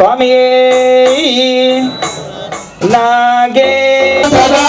స్వామియే నాగే. సదా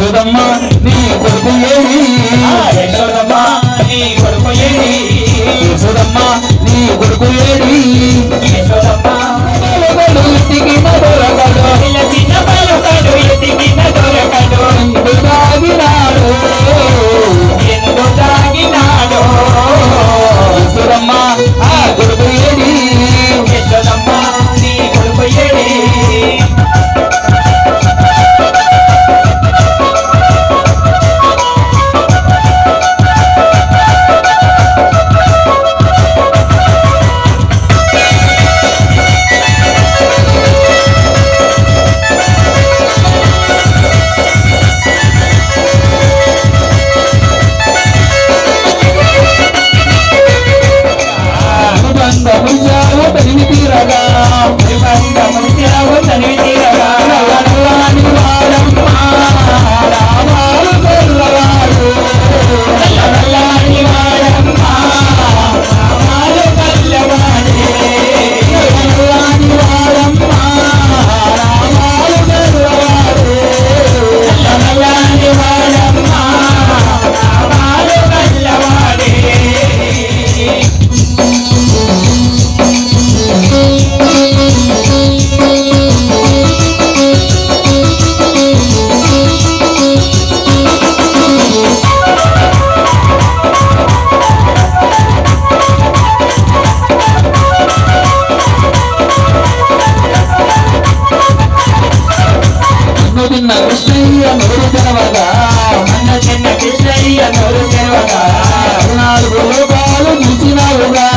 యశోదమ్మ నీ కొడుకు ఏమి? యశోదమ్మ నీ కొడుకు ఏమి? యశోదమ్మ నీ కొడుకు ఏమి? చిన్న కృష్ణయ్య నోరు తెరవగా మన చిన్న కృష్ణయ్య నోరు తెరవగా నాలుగు రూపాయలు నిలిచినావుగా